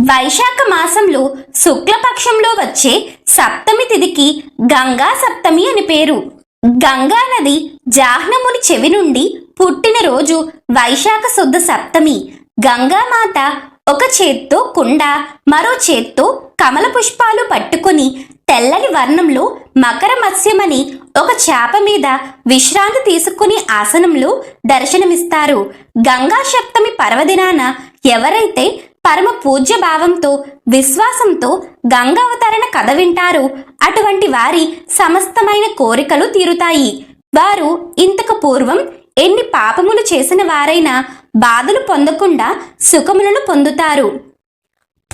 వైశాఖ మాసంలో శుక్లపక్షంలో వచ్చే సప్తమి తిథికి గంగా సప్తమి అని పేరు. గంగా నది జాహ్నముని చెవి నుండి పుట్టిన రోజు వైశాఖ శుద్ధ సప్తమి. గంగామాత ఒక చేత్తో కుండ మరో చేత్తో కమల పుష్పాలు పట్టుకుని తెల్లని వర్ణంలో మకర మత్స్యమని ఒక చేప మీద విశ్రాంతి తీసుకుని ఆసనంలో దర్శనమిస్తారు. గంగా సప్తమి పర్వదినాన ఎవరైతే పరమ పూజ్య భావంతో విశ్వాసంతో గంగావతరణ కథ వింటారు. అటువంటి వారి సమస్తమైన కోరికలు తీరుతాయి. వారు ఇంతకు పూర్వం ఎన్ని పాపములు చేసిన వారైనా బాధలు పొందకుండా సుఖములను పొందుతారు.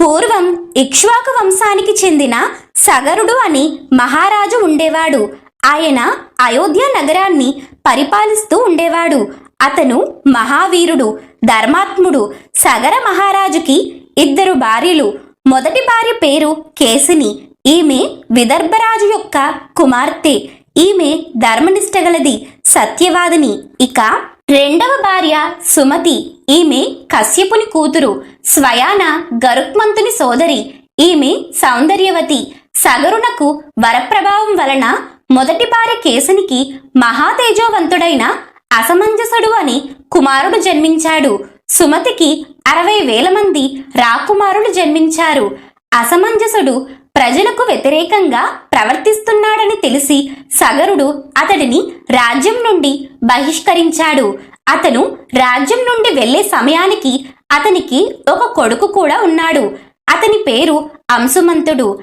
పూర్వం ఇక్ష్వాకు వంశానికి చెందిన సగరుడు అని మహారాజు ఉండేవాడు. ఆయన అయోధ్య నగరాన్ని పరిపాలిస్తూ ఉండేవాడు. అతను మహావీరుడు ధర్మాత్ముడు సగర మహారాజుకి ఇద్దరు భార్యలు. మొదటి భార్య పేరు కేసిని ఈమె విదర్భరాజు యొక్క కుమార్తె. ఈమె ధర్మనిష్టగలది సత్యవాదిని. ఇక రెండవ భార్య సుమతి ఈమె కశ్యపుని కూతురు స్వయాన గరుక్మంతుని సోదరి. ఈమె సౌందర్యవతి. సగరునకు వరప్రభావం వలన మొదటి భార్య కేసునికి మహాతేజోవంతుడైన అసమంజసుడు అని కుమారుడు జన్మించాడు. సుమతికి అరవై వేల మంది రాకుమారులు జన్మించారు. అసమంజసుడు ప్రజలకు వ్యతిరేకంగా ప్రవర్తిస్తున్నాడని తెలిసి సగరుడు అతడిని రాజ్యం నుండి బహిష్కరించాడు. అతను రాజ్యం నుండి వెళ్ళే సమయానికి అతనికి ఒక కొడుకు కూడా ఉన్నాడు. అతని పేరు అంశుమంతుడు.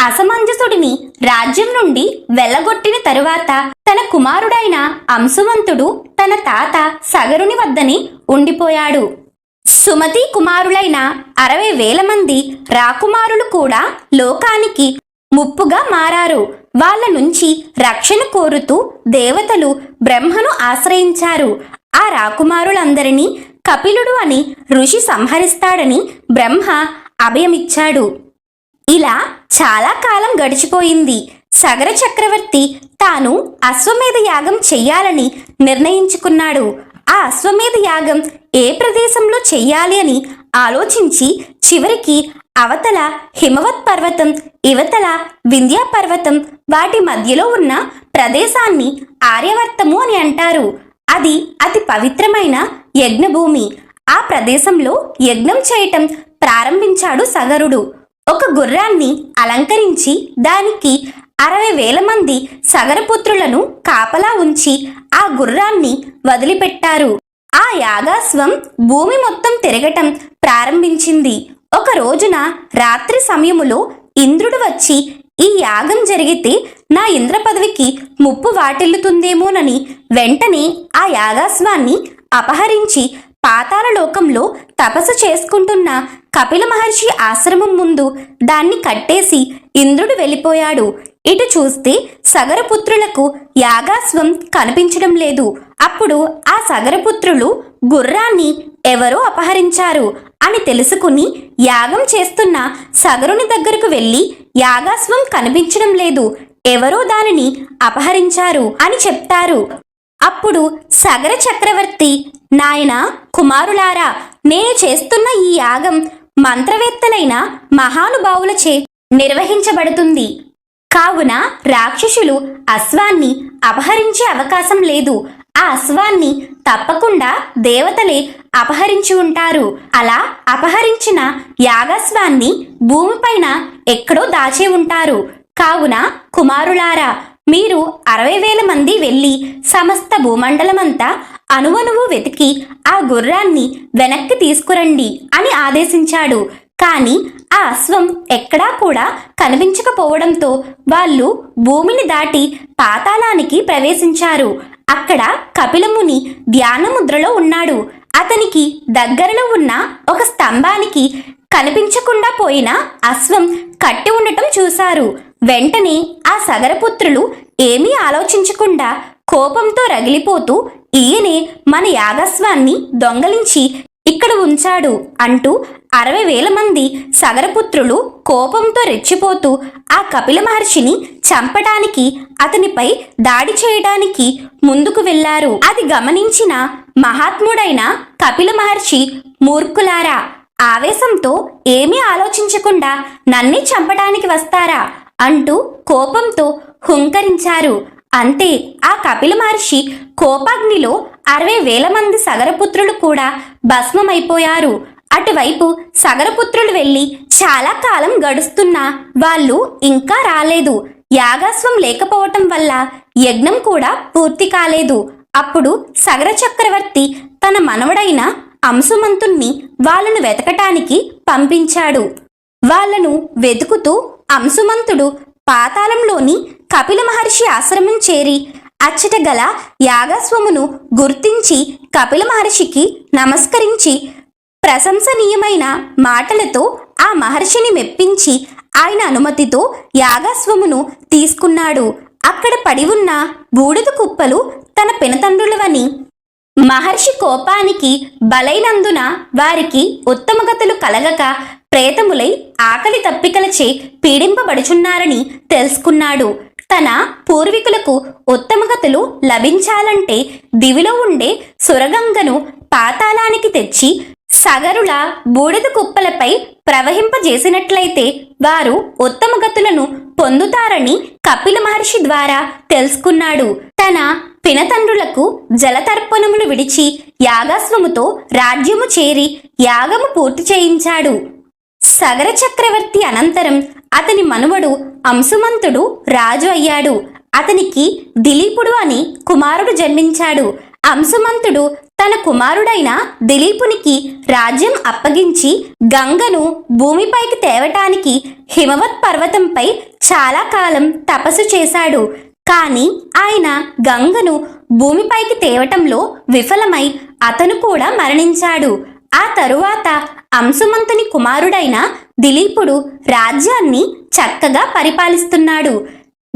అసమంజసుడిని రాజ్యం నుండి వెళ్ళగొట్టిన తరువాత తన కుమారుడైన అంశుమంతుడు తన తాత సగరుని వద్దని ఉండిపోయాడు. సుమతి కుమారులైన అరవై వేల మంది రాకుమారులు కూడా లోకానికి ముప్పుగా మారారు. వాళ్ళ నుంచి రక్షణ కోరుతూ దేవతలు బ్రహ్మను ఆశ్రయించారు. ఆ రాకుమారులందరినీ కపిలుడు అని ఋషి సంహరిస్తాడని బ్రహ్మ అభయమిచ్చాడు. ఇలా చాలా కాలం గడిచిపోయింది. సగర చక్రవర్తి తాను అశ్వమేధ యాగం చెయ్యాలని నిర్ణయించుకున్నాడు. ఆ అశ్వమేధ యాగం ఏ ప్రదేశంలో చెయ్యాలి అని ఆలోచించి చివరికి అవతల హిమవత్ పర్వతం ఇవతల వింధ్యా పర్వతం వాటి మధ్యలో ఉన్న ప్రదేశాన్ని ఆర్యవర్తము అని అంటారు. అది అతి పవిత్రమైన యజ్ఞభూమి. ఆ ప్రదేశంలో యజ్ఞం చేయటం ప్రారంభించాడు సగరుడు. ఒక గుర్రాన్ని అలంకరించి దానికి అరవై వేల మంది సగరపుత్రులను కాపలా ఉంచి ఆ గుర్రాన్ని వదిలిపెట్టారు. ఆ యాగాస్వం భూమి మొత్తం తిరగటం ప్రారంభించింది. ఒక రోజున రాత్రి సమయములో ఇంద్రుడు వచ్చి ఈ యాగం జరిగితే నా ఇంద్ర పదవికి ముప్పు వాటిల్లుతుందేమోనని వెంటనే ఆ యాగాస్వాన్ని అపహరించి పాతాళలోకంలో తపస్సు చేసుకుంటున్న కపిల మహర్షి ఆశ్రమం ముందు దాన్ని కట్టేసి ఇంద్రుడు వెళ్ళిపోయాడు. ఇటు చూస్తే సగరపుత్రులకు యాగాస్వం కనిపించడం లేదు. అప్పుడు ఆ సగరపుత్రులు గుర్రాన్ని ఎవరో అపహరించారు అని తెలుసుకుని యాగం చేస్తున్న సగరుని దగ్గరకు వెళ్ళి యాగాస్వం కనిపించడం లేదు. ఎవరో దానిని అపహరించారు అని చెప్తారు. అప్పుడు సగర చక్రవర్తి నాయన కుమారులారా నేను చేస్తున్న ఈ యాగం మంత్రవేత్తలైన మహానుభావులచే నిర్వహించబడుతుంది. కావున రాక్షసులు అశ్వాన్ని అపహరించే అవకాశం లేదు. ఆ అశ్వాన్ని తప్పకుండా దేవతలే అపహరించి ఉంటారు. అలా అపహరించిన యాగస్వాన్ని భూమిపైన ఎక్కడో దాచే ఉంటారు. కావున కుమారులారా మీరు అరవై వేల మంది వెళ్ళి సమస్త భూమండలమంతా అణువణువు వెతికి ఆ గుర్రాన్ని వెనక్కి తీసుకురండి అని ఆదేశించాడు. కానీ ఆ అశ్వం ఎక్కడా కూడా కనిపించకపోవడంతో వాళ్ళు భూమిని దాటి పాతాళానికి ప్రవేశించారు. అక్కడ కపిలముని ధ్యానముద్రలో ఉన్నాడు. అతనికి దగ్గరలో ఉన్న ఒక స్తంభానికి కనిపించకుండా పోయిన అశ్వం కట్టి ఉండటం చూశారు. వెంటనే ఆ సగరపుత్రులు ఏమీ ఆలోచించకుండా కోపంతో రగిలిపోతూ ఈయనే మన యాగస్వాన్ని దొంగలించి ఇక్కడ ఉంచాడు అంటూ అరవై వేల మంది సగరపుత్రులు కోపంతో రెచ్చిపోతూ ఆ కపిల మహర్షిని చంపడానికి అతనిపై దాడి చేయడానికి ముందుకు వెళ్ళారు. అది గమనించిన మహాత్ముడైన కపిల మహర్షి మూర్ఖులారా ఆవేశంతో ఏమీ ఆలోచించకుండా నన్నే చంపడానికి వస్తారా? అంటూ కోపంతో హుంకరించారు. అంతే ఆ కపిల మహర్షి కోపాగ్నిలో అరవై వేల మంది సగరపుత్రులు కూడా భస్మమైపోయారు. అటువైపు సగరపుత్రులు వెళ్ళి చాలా కాలం గడుస్తున్నా వాళ్ళు ఇంకా రాలేదు. యాగాస్వం లేకపోవటం వల్ల యజ్ఞం కూడా పూర్తి కాలేదు. అప్పుడు సగర చక్రవర్తి తన మనవడైన అంశుమంతుణ్ణి వాళ్ళను వెతకటానికి పంపించాడు. వాళ్ళను వెతుకుతూ అంశుమంతుడు పాతాళంలోని కపిల మహర్షి ఆశ్రమం చేరి అచ్చట గల యాగస్వమును గుర్తించి కపిల మహర్షికి నమస్కరించి ప్రశంసనీయమైన మాటలతో ఆ మహర్షిని మెప్పించి ఆయన అనుమతితో యాగస్వమును తీసుకున్నాడు. అక్కడ పడి ఉన్న బూడిద కుప్పలు తన పినతండ్రులవని. మహర్షి కోపానికి బలైనందున వారికి ఉత్తమగతులు కలగక ప్రేతములై ఆకలి తప్పికలచే పీడింపబడుచున్నారని తెలుసుకున్నాడు. తన పూర్వీకులకు ఉత్తమగతులు లభించాలంటే దివిలో ఉండే సురగంగను పాతాళానికి తెచ్చి సగరుల బూడిద కుప్పలపై ప్రవహింపజేసినట్లయితే వారు ఉత్తమగతులను పొందుతారని కపిల మహర్షి ద్వారా తెలుసుకున్నాడు. తన పినతండ్రులకు జలతర్పణములు విడిచి యాగాస్వముతో రాజ్యము చేరి యాగము పూర్తి చేయించాడు. సగర చక్రవర్తి అనంతరం అతని మనువడు అంశుమంతుడు రాజు అయ్యాడు. అతనికి దిలీపుడు అని కుమారుడు జన్మించాడు. అంశుమంతుడు తన కుమారుడైన దిలీపునికి రాజ్యం అప్పగించి గంగను భూమిపైకి తేవటానికి హిమవత్ పర్వతంపై చాలా కాలం తపస్సు చేశాడు. కానీ ఆయన గంగను భూమిపైకి తేవటంలో విఫలమై అతను కూడా మరణించాడు. ఆ తరువాత అంశమంతుని కుమారుడైన దిలీపుడు రాజ్యాన్ని చక్కగా పరిపాలిస్తున్నాడు.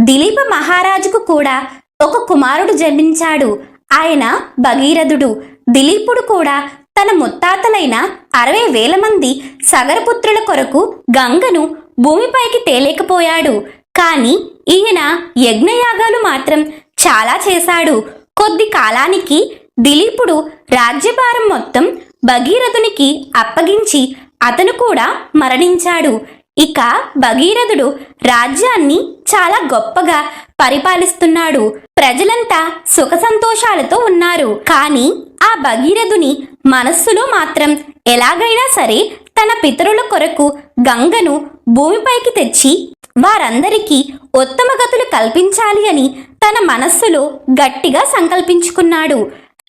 దిలీప మహారాజుకు కూడా ఒక కుమారుడు జన్మించాడు. ఆయన భగీరథుడు. దిలీపుడు కూడా తన ముత్తాతలైన అరవై వేల మంది సగరపుత్రుల కొరకు గంగను భూమిపైకి తేలేకపోయాడు. కాని ఈయన యజ్ఞయాగాలు మాత్రం చాలా చేశాడు. కొద్ది కాలానికి దిలీపుడు రాజ్యభారం మొత్తం భగీరథునికి అప్పగించి అతను కూడా మరణించాడు. ఇక భగీరథుడు రాజ్యాన్ని చాలా గొప్పగా పరిపాలిస్తున్నాడు. ప్రజలంతా సుఖ సంతోషాలతో ఉన్నారు. కానీ ఆ భగీరథుని మనస్సులో మాత్రం ఎలాగైనా సరే తన పితరుల కొరకు గంగను భూమిపైకి తెచ్చి వారందరికీ ఉత్తమ గతులు కల్పించాలి అని తన మనస్సులో గట్టిగా సంకల్పించుకున్నాడు.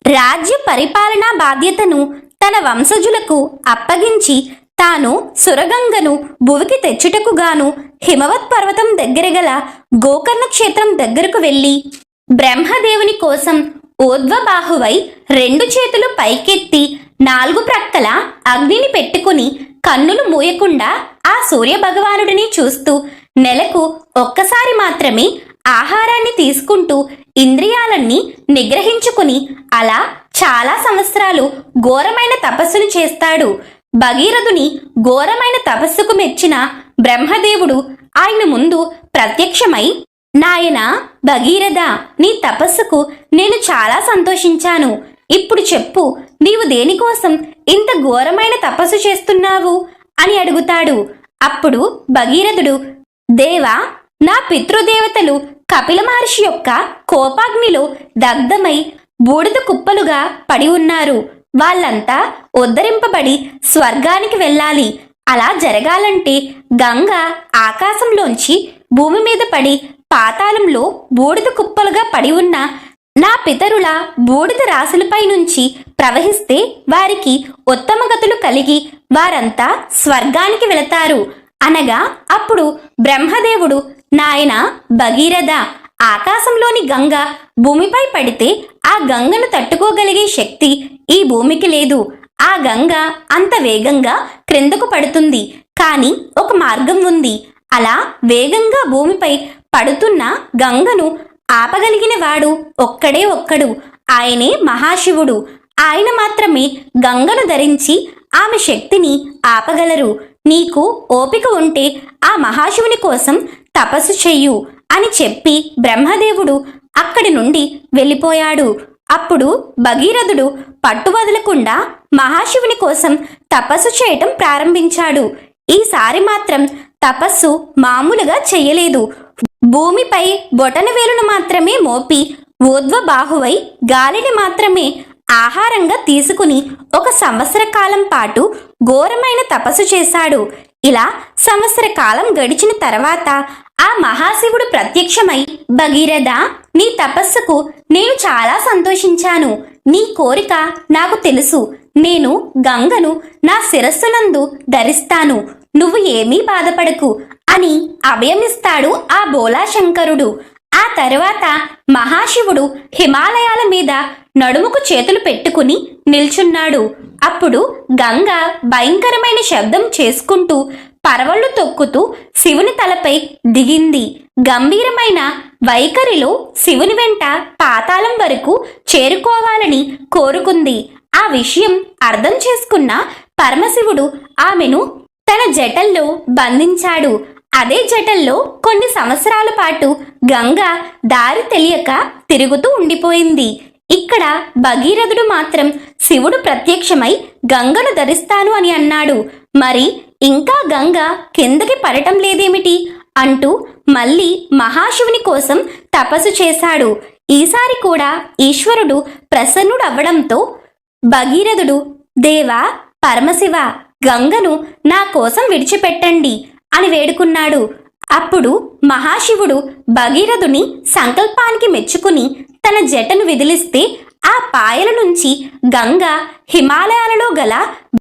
రాజ్య పరిపాలనా బాధ్యతను తన వంశజులకు అప్పగించి తాను సురగంగను భువికి తెచ్చుటకు గాను హిమవత్ పర్వతం దగ్గర గల గోకర్ణ క్షేత్రం దగ్గరకు వెళ్ళి బ్రహ్మదేవుని కోసం ఊర్ధ్వబాహువై రెండు చేతులు పైకెత్తి నాలుగు ప్రక్కల అగ్నిని పెట్టుకుని కన్నులు మూయకుండా ఆ సూర్య భగవానుడిని చూస్తూ నెలకు ఒక్కసారి మాత్రమే ఆహారాన్ని తీసుకుంటూ ఇంద్రియాలన్నీ నిగ్రహించుకుని అలా చాలా సంవత్సరాలు ఘోరమైన తపస్సులు చేస్తాడు. భగీరథుని ఘోరమైన తపస్సుకు మెచ్చిన బ్రహ్మదేవుడు ఆయన ముందు ప్రత్యక్షమై నాయన భగీరథ నీ తపస్సుకు నేను చాలా సంతోషించాను. ఇప్పుడు చెప్పు నీవు దేనికోసం ఇంత ఘోరమైన తపస్సు చేస్తున్నావు? అని అడుగుతాడు. అప్పుడు భగీరథుడు దేవా నా పితృదేవతలు కపిల మహర్షి యొక్క కోపాగ్నిలో దగ్ధమై బూడిద కుప్పలుగా పడి ఉన్నారు. వాళ్ళంతా ఉద్ధరింపబడి స్వర్గానికి వెళ్ళాలి. అలా జరగాలంటే గంగ ఆకాశంలోంచి భూమి మీద పడి పాతాళంలో బూడిద కుప్పలుగా పడి ఉన్న నా పితరుల బూడిద రాశులపై నుంచి ప్రవహిస్తే వారికి ఉత్తమ గతులు కలిగి వారంతా స్వర్గానికి వెళతారు. అనగా అప్పుడు బ్రహ్మదేవుడు నాయన భగీరథ ఆకాశంలోని గంగ భూమిపై పడితే ఆ గంగను తట్టుకోగలిగే శక్తి ఈ భూమికి లేదు. ఆ గంగ అంత వేగంగా క్రిందకు పడుతుంది. కానీ ఒక మార్గం ఉంది. అలా వేగంగా భూమిపై పడుతున్న గంగను ఆపగలిగిన వాడు ఒక్కడే ఒక్కడు. ఆయనే మహాశివుడు. ఆయన మాత్రమే గంగను ధరించి ఆమె శక్తిని ఆపగలరు. నీకు ఓపిక ఉంటే ఆ మహాశివుని కోసం తపస్సు చెయ్యు అని చెప్పి బ్రహ్మదేవుడు అక్కడి నుండి వెళ్ళిపోయాడు. అప్పుడు భగీరథుడు పట్టు వదలకుండా మహాశివుని కోసం తపస్సు చేయటం ప్రారంభించాడు. ఈసారి మాత్రం తపస్సు మామూలుగా చెయ్యలేదు భూమిపై బొటన వేలును మాత్రమే మోపి ఊర్ధ్వ బాహువై గాలిని మాత్రమే ఆహారంగా తీసుకుని ఒక సంవత్సర కాలం పాటు ఘోరమైన తపస్సు చేశాడు. ఇలా సంవత్సర కాలం గడిచిన తర్వాత ఆ మహాశివుడు ప్రత్యక్షమై భగీరథ నీ తపస్సుకు నేను చాలా సంతోషించాను. నీ కోరిక నాకు తెలుసు. నేను గంగను నా శిరస్సునందు ధరిస్తాను. నువ్వు ఏమీ బాధపడకు అని అభయమిస్తాడు ఆ బోలాశంకరుడు. ఆ తర్వాత మహాశివుడు హిమాలయాల మీద నడుముకు చేతులు పెట్టుకుని నిల్చున్నాడు. అప్పుడు గంగ భయంకరమైన శబ్దం చేసుకుంటూ పరవళ్ళు తొక్కుతూ శివుని తలపై దిగింది. గంభీరమైన వైఖరిలో శివుని వెంట పాతాళం వరకు చేరుకోవాలని కోరుకుంది. ఆ విషయం అర్థం చేసుకున్న పరమశివుడు ఆమెను తన జటల్లో బంధించాడు. అదే జటల్లో కొన్ని సంవత్సరాల పాటు గంగ దారి తెలియక తిరుగుతూ ఉండిపోయింది. ఇక్కడ భగీరథుడు మాత్రం శివుడు ప్రత్యక్షమై గంగను ధరిస్తాను అని అన్నాడు. మరి ఇంకా గంగ కిందకి పడటం లేదేమిటి? అంటూ మళ్ళీ మహాశివుని కోసం తపస్సు చేశాడు. ఈసారి కూడా ఈశ్వరుడు ప్రసన్నుడు అవ్వడంతో భగీరథుడు దేవా పరమశివ గంగను నా కోసం విడిచిపెట్టండి. అని వేడుకున్నాడు. అప్పుడు మహాశివుడు భగీరథుని సంకల్పానికి మెచ్చుకుని తన జటను విదిలిస్తే ఆ పాయల నుంచి గంగ హిమాలయాలలో గల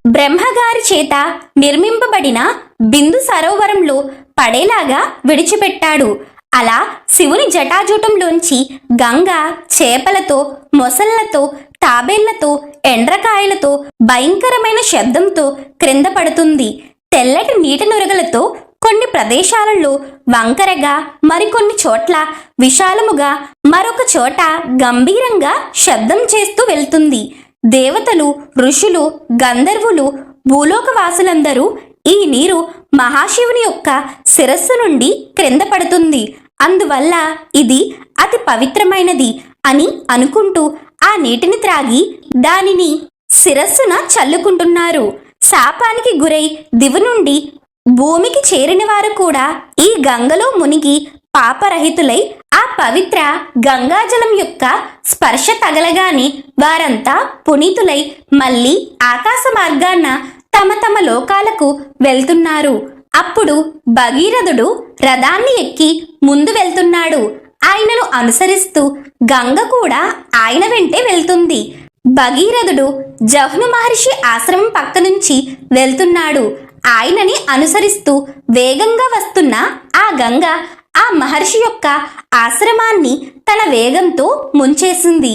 బ్రహ్మగారి చేత నిర్మింపబడిన బిందు సరోవరంలో పడేలాగా విడిచిపెట్టాడు. అలా శివుని జటాజూటంలోంచి గంగ చేపలతో మొసళ్ళతో తాబేళ్ళతో ఎండ్రకాయలతో భయంకరమైన శబ్దంతో క్రింద పడుతుంది. తెల్లటి నీటి నురగలతో కొన్ని ప్రదేశాలలో వంకరగా మరికొన్ని చోట్ల విశాలముగా మరొక చోట గంభీరంగా శబ్దం చేస్తూ వెళ్తుంది. దేవతలు ఋషులు గంధర్వులు భూలోకవాసులందరూ ఈ నీరు మహాశివుని యొక్క శిరస్సు నుండి క్రింద పడుతుంది. అందువల్ల ఇది అతి పవిత్రమైనది అని అనుకుంటూ ఆ నీటిని త్రాగి దానిని శిరస్సున చల్లుకుంటున్నారు. శాపానికి గురై దివు నుండి భూమికి చేరిన వారు కూడా ఈ గంగలో మునిగి పాపరహితులై ఆ పవిత్ర గంగాజలం యొక్క స్పర్శ తగలగానే వారంతా పునీతులై మళ్ళీ ఆకాశ మార్గాన తమ తమ లోకాలకు వెళ్తున్నారు. అప్పుడు భగీరథుడు రథాన్ని ఎక్కి ముందు వెళ్తున్నాడు. ఆయనను అనుసరిస్తూ గంగ కూడా ఆయన వెంటే వెళ్తుంది. భగీరథుడు జహ్ను మహర్షి ఆశ్రమం పక్క నుంచి వెళ్తున్నాడు. ఆయనని అనుసరిస్తూ వేగంగా వస్తున్న ఆ గంగ ఆ మహర్షి యొక్క ఆశ్రమాన్ని తన వేగంతో ముంచేసింది.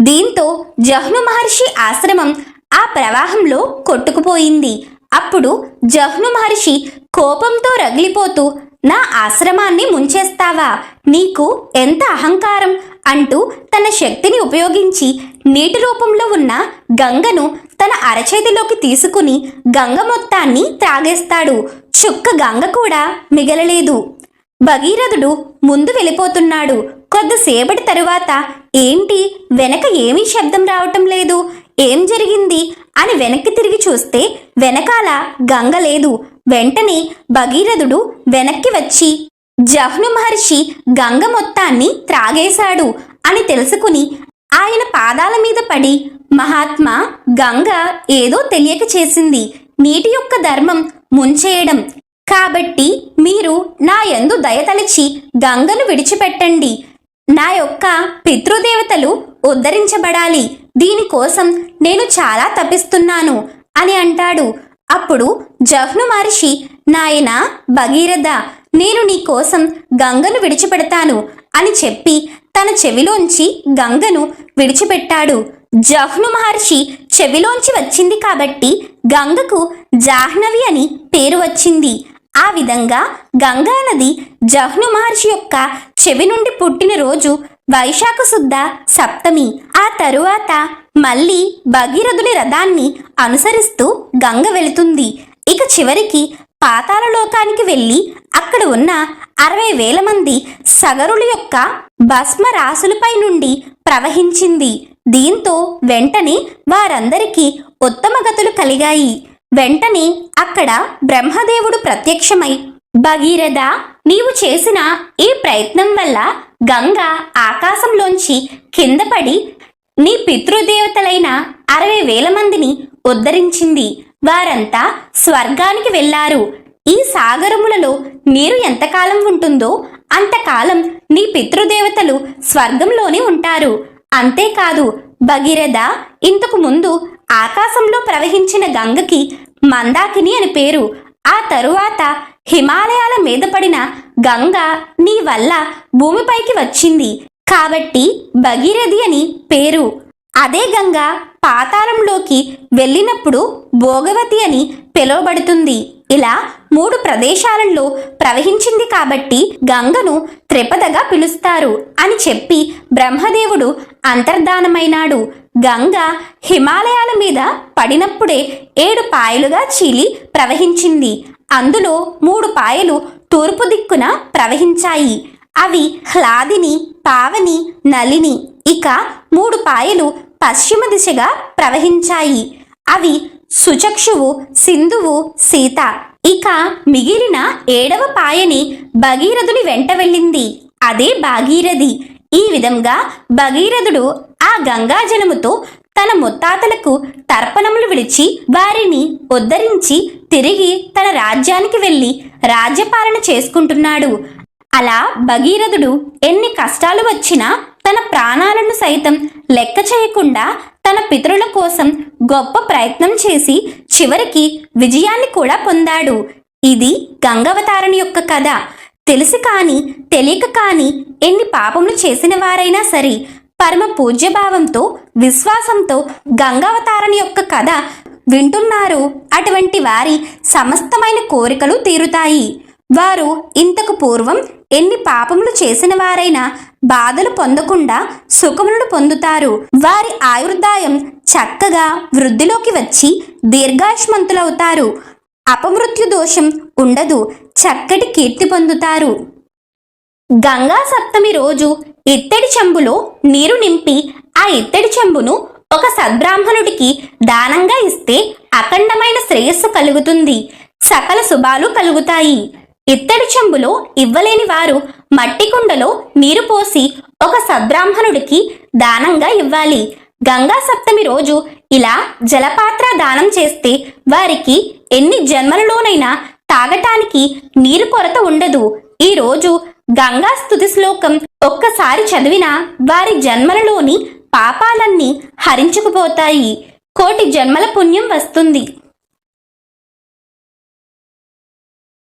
దీంతో జహ్ను మహర్షి ఆశ్రమం ఆ ప్రవాహంలో కొట్టుకుపోయింది. అప్పుడు జహ్ను మహర్షి కోపంతో రగిలిపోతూ నా ఆశ్రమాన్ని ముంచేస్తావా? నీకు ఎంత అహంకారం? అంటూ తన శక్తిని ఉపయోగించి నీటి రూపంలో ఉన్న గంగను తన అరచేతిలోకి తీసుకుని గంగ మొత్తాన్ని త్రాగేస్తాడు. చుక్క గంగ కూడా మిగలలేదు. భగీరథుడు ముందు వెళ్ళిపోతున్నాడు. కొద్దిసేపటి తరువాత ఏంటి? వెనక ఏమీ శబ్దం రావటం లేదు. ఏం జరిగింది? అని వెనక్కి తిరిగి చూస్తే వెనకాల గంగ లేదు. వెంటనే భగీరథుడు వెనక్కి వచ్చి జహ్ను మహర్షి గంగ మొత్తాన్ని త్రాగేశాడు అని తెలుసుకుని ఆయన పాదాల మీద పడి మహాత్మా గంగ ఏదో తెలియక చేసింది. నీటి యొక్క ధర్మం ముంచేయడం. కాబట్టి మీరు నా యందు దయతలిచి గంగను విడిచిపెట్టండి. నా యొక్క పితృదేవతలు ఉద్ధరించబడాలి. దీనికోసం నేను చాలా తపిస్తున్నాను అని అంటాడు. అప్పుడు జహ్ను మహర్షి నాయన భగీరథ నేను నీ కోసం గంగను విడిచిపెడతాను అని చెప్పి తన చెవిలోంచి గంగను విడిచిపెట్టాడు. జహ్ను మహర్షి చెవిలోంచి వచ్చింది కాబట్టి గంగకు జాహ్నవి అని పేరు వచ్చింది. ఆ విధంగా గంగా నది జహ్ను మహర్షి యొక్క చెవి నుండి పుట్టిన రోజు వైశాఖ శుద్ధ సప్తమి. ఆ తరువాత మళ్ళీ భగీరథుని రథాన్ని అనుసరిస్తూ గంగ వెళుతుంది. ఇక చివరికి పాతాళలోకానికి వెళ్ళి అక్కడ ఉన్న అరవై వేల మంది సగరుల యొక్క భస్మ రాసులపై నుండి ప్రవహించింది. దీంతో వెంటనే వారందరికీ ఉత్తమ గతులు కలిగాయి. వెంటనే అక్కడ బ్రహ్మదేవుడు ప్రత్యక్షమై భగీరథ నీవు చేసిన ఈ ప్రయత్నం వల్ల గంగ ఆకాశంలోంచి కింద పడి నీ పితృదేవతలైన అరవై వేల మందిని ఉద్ధరించింది. వారంతా స్వర్గానికి వెళ్ళారు ఈ సాగరములలో నీరు ఎంతకాలం ఉంటుందో అంతకాలం నీ పితృదేవతలు స్వర్గంలోనే ఉంటారు. అంతేకాదు భగీరథ ఇంతకు ముందు ఆకాశంలో ప్రవహించిన గంగకి మందాకిని అని పేరు. ఆ తరువాత హిమాలయాల మీద పడిన గంగ నీ వల్ల భూమిపైకి వచ్చింది. కాబట్టి భగీరథి అని పేరు. అదే గంగ పాతాళంలోకి వెళ్ళినప్పుడు భోగవతి అని పిలువబడుతుంది. ఇలా మూడు ప్రదేశాలలో ప్రవహించింది కాబట్టి గంగను త్రిపదగా పిలుస్తారు అని చెప్పి బ్రహ్మదేవుడు అంతర్ధానమైనాడు. గంగ హిమాలయాల మీద పడినప్పుడే ఏడు పాయలుగా చీలి ప్రవహించింది. అందులో మూడు పాయలు తూర్పు దిక్కున ప్రవహించాయి. అవి హ్లాదిని పావని నలిని ఇక మూడు పాయలు పశ్చిమ దిశగా ప్రవహించాయి. అవి సుచక్షువు సింధువు సీత. ఇక మిగిలిన ఏడవ పాయని భగీరథుని వెంట వెళ్ళింది. అదే భాగీరథి. ఈ విధంగా భగీరథుడు ఆ గంగాజలముతో తన ముత్తాతలకు తర్పణములు విడిచి వారిని ఉద్ధరించి తిరిగి తన రాజ్యానికి వెళ్ళి రాజ్యపాలన చేసుకుంటున్నాడు. అలా భగీరథుడు ఎన్ని కష్టాలు వచ్చినా తన ప్రాణాలను సైతం లెక్క చేయకుండా తన పితరుల కోసం గొప్ప ప్రయత్నం చేసి చివరికి విజయాన్ని కూడా పొందాడు. ఇది గంగవతారణి యొక్క కథ. తెలిసి కానీ తెలియక కానీ ఎన్ని పాపములు చేసిన వారైనా సరే పరమ పూజ్యభావంతో విశ్వాసంతో గంగావతారణి యొక్క కథ వింటున్నారు. అటువంటి వారి సమస్తమైన కోరికలు తీరుతాయి. వారు ఇంతకు పూర్వం ఎన్ని పాపములు చేసిన వారైనా బాధలు పొందకుండా సుఖములను పొందుతారు. వారి ఆయుర్దాయం చక్కగా వృద్ధిలోకి వచ్చి దీర్ఘాయుష్మంతులవుతారు. అపమృత్యు దోషం ఉండదు చక్కటి కీర్తి పొందుతారు. గంగా సప్తమి రోజు ఇత్తడి చెంబులో నీరు నింపి ఆ ఇత్తడి చెంబును ఒక సద్బ్రాహ్మణుడికి దానంగా ఇస్తే అఖండమైన శ్రేయస్సు కలుగుతుంది. సకల శుభాలు కలుగుతాయి. ఇత్తడి చెంబులో ఇవ్వలేని వారు మట్టి కుండలో నీరు పోసి ఒక సద్బ్రాహ్మణుడికి దానంగా ఇవ్వాలి. గంగా సప్తమి రోజు ఇలా జలపాత్ర దానం చేస్తే వారికి ఎన్ని జన్మలలోనైనా తాగటానికి నీరు కొరత ఉండదు. ఈ రోజు గంగా స్థుతి శ్లోకం ఒక్కసారి చదివినా వారి జన్మలలోని పాపాలన్నీ హరించుకుపోతాయి. కోటి జన్మల పుణ్యం వస్తుంది.